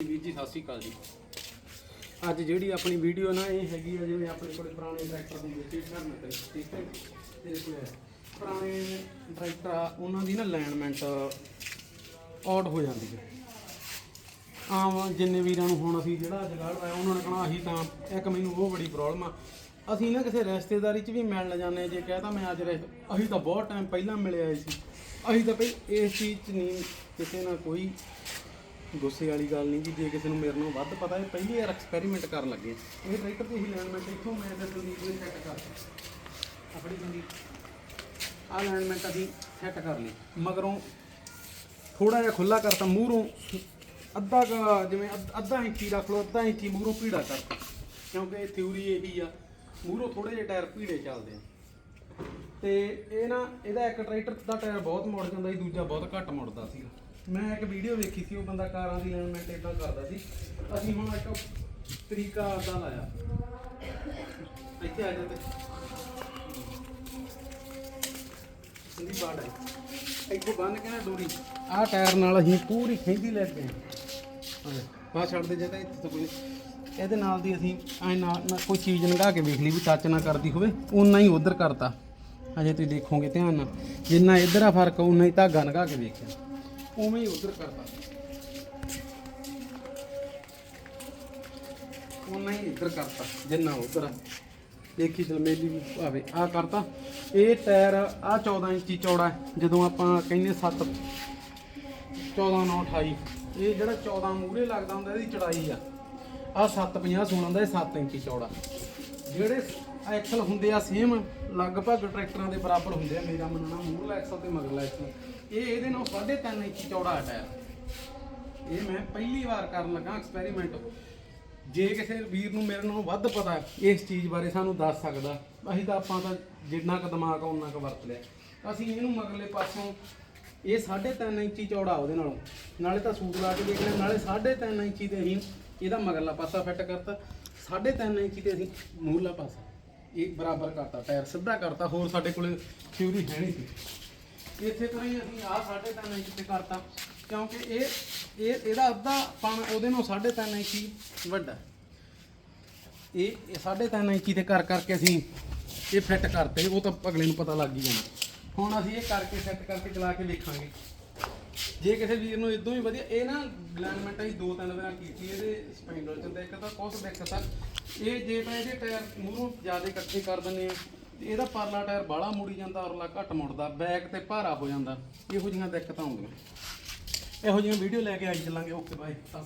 ਵੀਰ ਜੀ ਸਤਿ ਸ਼੍ਰੀ ਅਕਾਲ ਜੀ। ਅੱਜ ਜਿਹੜੀ ਆਪਣੀ ਵੀਡੀਓ ਨਾ ਇਹ ਹੈਗੀ ਆ ਜਿਵੇਂ ਆਪਣੇ ਕੋਲੇ ਪੁਰਾਣੇ ਟਰੈਕਟਰ ਦੀ ਵੇਚੀ ਕਰਨ ਤੇ ਠੀਕ ਹੈ ਤੇਰੇ ਕੋਲ ਪੁਰਾਣੇ ਟਰੈਕਟਰ ਆ ਉਹਨਾਂ ਦੀ ਨਾ ਅਲਾਈਨਮੈਂਟ ਆਊਟ ਹੋ ਜਾਂਦੀ ਹੈ। ਆਮ ਜਿੰਨੇ ਵੀਰਾਂ ਨੂੰ ਹੁਣ ਅਸੀਂ ਜਿਹੜਾ ਜਗਾੜ ਆਇਆ ਉਹਨਾਂ ਨੇ ਕਹਣਾ ਅਸੀਂ ਤਾਂ ਇੱਕ ਮੈਨੂੰ ਉਹ ਬੜੀ ਪ੍ਰੋਬਲਮ ਆ। ਅਸੀਂ ਨਾ ਕਿਸੇ ਰਿਸ਼ਤੇਦਾਰੀ 'ਚ ਵੀ ਮਿਲਣ ਜਾਂਦੇ ਹਾਂ, ਜੇ ਕਹਤਾ ਮੈਂ ਅੱਜ ਰਿਸ਼- ਅਸੀਂ ਤਾਂ ਬਹੁਤ ਟਾਈਮ ਪਹਿਲਾਂ ਮਿਲਿਆ ਸੀ। ਅਸੀਂ ਤਾਂ ਭਈ ਇਸ ਚੀਜ਼ 'ਚ ਨਹੀਂ ਕਿਸੇ ਨਾਲ ਕੋਈ ਗੁੱਸੇ ਵਾਲੀ ਗੱਲ ਨਹੀਂ ਕਿ ਜੇ ਕਿਸੇ ਨੂੰ ਮੇਰੇ ਨਾਲੋਂ ਵੱਧ ਪਤਾ ਹੈ, ਪਹਿਲੀ ਵਾਰ ਐਕਸਪੈਰੀਮੈਂਟ ਕਰਨ ਲੱਗੇ ਇਹ ਟਰੈਕਟਰ ਦੀ ਹੀ ਅਲਾਈਨਮੈਂਟ ਇੱਥੋਂ, ਮੈਂ ਤੇ ਸੰਦੀਪ ਨੇ ਸੈੱਟ ਕਰ ਆਪਣੀ ਸੰਦੀਪ ਆ ਅਲਾਈਨਮੈਂਟ ਅਸੀਂ ਸੈੱਟ ਕਰ ਲਈ। ਮਗਰੋਂ ਥੋੜਾ ਜਿਹਾ ਖੁੱਲਾ ਕਰਤਾ, ਮੂਹਰੋਂ ਅੱਧਾ ਜਿਵੇਂ ਅੱਧ- ਅੱਧਾ ਇੰਚੀ ਰੱਖ ਲਓ, ਅੱਧਾ ਇੰਚੀ ਮੂਹਰੋਂ ਭੀੜਾ ਕਰਤਾ। ਕਿਉਂਕਿ ਥਿਊਰੀ ਇਹੀ ਆ, ਮੂਹਰੋਂ ਥੋੜੇ ਜਿਹੇ ਟਾਇਰ ਭੀੜੇ ਚੱਲਦੇ ਆ। ਤੇ ਇਹ ਨਾ, ਇਹਦਾ ਇੱਕ ਟਰੈਕਟਰ ਦਾ ਟਾਇਰ ਬਹੁਤ ਮੁੜ ਜਾਂਦਾ ਸੀ, ਦੂਜਾ ਬਹੁਤ ਘੱਟ ਮੁੜਦਾ ਸੀ ਮੈਂ ਇੱਕ ਵੀਡੀਓ ਵੇਖੀ ਸੀ, ਉਹ ਬੰਦਾ ਕਾਰਾਂ ਦੀ ਅਲਾਈਨਮੈਂਟ ਇਦਾਂ ਕਰਦਾ ਸੀ। ਅਸੀਂ ਹੁਣ ਇੱਕ ਤਰੀਕਾ ਆਦਾ ਲਾਇਆ। ਇੱਥੇ ਆ ਜਾਂਦੇ ਸਿੰਦੀ ਬਾੜ ਹੈ ਇੱਥੇ ਬੰਨ ਕੇ ਨਾ ਡੋਰੀ ਆਹ ਟਾਇਰ ਨਾਲ ਅਸੀਂ ਪੂਰੀ ਖਿੱਚਦੀ ਲੈ ਗਏ ਆ ਛੱਡ ਦੇ ਜੇ ਤਾਂ ਇੱਥੇ ਤਾਂ ਕੋਈ ਇਹਦੇ ਨਾਲ ਦੀ ਅਸੀਂ ਐ ਨਾਲ ਕੋਈ ਚੀਜ਼ ਲੰਘਾ ਕੇ ਵੇਖ ਲਈ ਵੀ ਟੱਚ ਨਾ ਕਰਦੀ ਹੋਵੇ। ਉਨਾ ਹੀ ਉਧਰ ਕਰਤਾ। ਅਜੇ ਤੁਸੀਂ ਦੇਖੋਗੇ ਧਿਆਨ ਨਾਲ। ਜਿੰਨਾ ਇੱਧਰ ਆ ਫ਼ਰਕ ਉਨਾ ਹੀ ਧਾਗਾ ਲੰਘਾ ਕੇ ਵੇਖਿਆ। ਉਵੇਂ ਹੀ ਉਧਰ ਕਰਤਾ। ਉਨਾ ਹੀ ਇੱਧਰ ਕਰਤਾ, ਜਿੰਨਾ ਉਧਰ ਦੇਖੀ ਜਲਮੇਲੀ ਵੀ ਆਵੇ ਆ ਕਰਤਾ। ਇਹ ਟਾਇਰ ਆ 14 ਇੰਚੀ ਚੌੜਾ ਜਦੋਂ ਆਪਾਂ ਕਹਿੰਦੇ 7 14 9 28 ਇਹ ਜਿਹੜਾ 14 ਮੂਹਰੇ ਲੱਗਦਾ ਹੁੰਦਾ, ਇਹਦੀ ਚੜਾਈ ਆ। ਆ 750 ਸੋਨਾ ਹੁੰਦਾ ਇਹ 7 ਇੰਚੀ ਚੌੜਾ। ਜਿਹੜੇ ਐਕਸਲ ਹੁੰਦੇ ਆ, ਸੇਮ ਲਗਭਗ ਟਰੈਕਟਰਾਂ ਦੇ ਬਰਾਬਰ ਹੁੰਦੇ ਆ, ਮੇਰਾ ਮੰਨਣਾ ਮੂਰਲਾ ਐਕਸਲ ਤੇ ਮਗਰਲਾ ਐਕਸਲ ਇਹ ਇਹਦੇ ਨਾਲ 3.5 ਇੰਚ ਚੌੜਾ ਆ ਟਾਇਰ ਇਹ ਮੈਂ ਪਹਿਲੀ ਵਾਰ ਕਰਨ ਲੱਗਾ ਐਕਸਪੈਰੀਮੈਂਟ। ਜੇ ਕਿਸੇ ਵੀਰ ਨੂੰ ਮੇਰੇ ਨਾਲੋਂ ਵੱਧ ਪਤਾ ਇਸ ਚੀਜ਼ ਬਾਰੇ ਸਾਨੂੰ ਦੱਸ ਸਕਦਾ। ਅਸੀਂ ਤਾਂ ਆਪਾਂ ਤਾਂ ਜਿੰਨਾ ਕੁ ਦਿਮਾਗ ਆ ਉਹਨਾਂ ਕੁ ਵਰਤ ਲਿਆ। ਅਸੀਂ ਇਹਨੂੰ ਮਗਰਲੇ ਪਾਸੋਂ, ਇਹ 3.5 ਇੰਚੀ ਚੌੜਾ ਉਹਦੇ ਨਾਲੋਂ। ਨਾਲੇ ਤਾਂ ਸੂਟ ਲਾ ਕੇ ਦੇਖ ਲਿਆ ਨਾਲੇ 3.5 ਇੰਚੀ ਤੇ ਅਸੀਂ ਇਹਦਾ ਮਗਰਲਾ ਪਾਸਾ ਫਿੱਟ ਕਰਤਾ। 3.5 ਇੰਚੀ ਤੇ ਅਸੀਂ ਮੂਹਰਲਾ ਪਾਸਾ। ਇਹ ਬਰਾਬਰ ਕਰਤਾ, ਟਾਇਰ ਸਿੱਧਾ ਕਰਤਾ, ਹੋਰ ਸਾਡੇ ਕੋਲੇ ਥਿਊਰੀ ਹੈ ਨਹੀਂ ਸੀ। ਇੱਥੇ ਤੋਂ ਹੀ ਅਸੀਂ ਆਹ 3.5 ਇੰਚ ਤੇ ਕਰਤਾ, ਕਿਉਂਕਿ ਇਹ ਇਹ, ਇਹਦਾ ਅੱਧਾ ਪਣ ਉਹਦੇ ਨਾਲ 3.5 ਇੰਚੀ ਵੱਡਾ। ਇਹ 3.5 ਇੰਚੀ ਤੇ ਕਰ ਕਰਕੇ ਅਸੀਂ ਇਹ ਫਿੱਟ ਕਰਤੇ, ਉਹ ਤਾਂ ਅਗਲੇ ਨੂੰ ਪਤਾ ਲੱਗ ਹੀ ਜਾਣਾ। ਹੁਣ ਅਸੀਂ ਇਹ ਕਰਕੇ ਸੈੱਟ ਕਰਕੇ ਚਲਾ ਕੇ ਦੇਖਾਂਗੇ। ਜੇ ਕਿਸੇ ਵੀਰ ਨੂੰ ਇਦੋਂ ਹੀ ਵਧੀਆ, ਇਹ ਨਾ ਅਲਾਈਨਮੈਂਟ ਅਸੀਂ ਦੋ ਤਿੰਨ ਵਾਰ ਕੀਤੀ, ਇਹਦੇ ਸਪੈਂਡਲ ਚ ਇੱਕ ਤਾਂ ਕੁਛ ਦਿੱਕਤ ਆ ਇਹ ਜੇ ਤਾਂ ਇਹਦੇ ਟਾਇਰ ਮੂਹਰੋਂ ਜ਼ਿਆਦਾ ਇਕੱਠੇ ਕਰ ਦਿੰਦੇ ਆ, ਤੇ ਇਹਦਾ ਪਰਲਾ ਟਾਇਰ ਬਾਹਲਾ ਮੁੜੀ ਜਾਂਦਾ, ਔਰਲਾ ਘੱਟ ਮੁੜਦਾ, ਬੈਕ ਤੇ ਭਾਰਾ ਹੋ ਜਾਂਦਾ, ਇਹੋ ਜਿਹੀਆਂ ਦਿੱਕਤਾਂ ਆਉਂਦੀਆਂ। ਇਹੋ ਜਿਹੀਆਂ ਵੀਡੀਓ ਲੈ ਕੇ ਆਈ ਚੱਲਾਂਗੇ, ਓਕੇ, ਬਾਏ, ਸਤਿ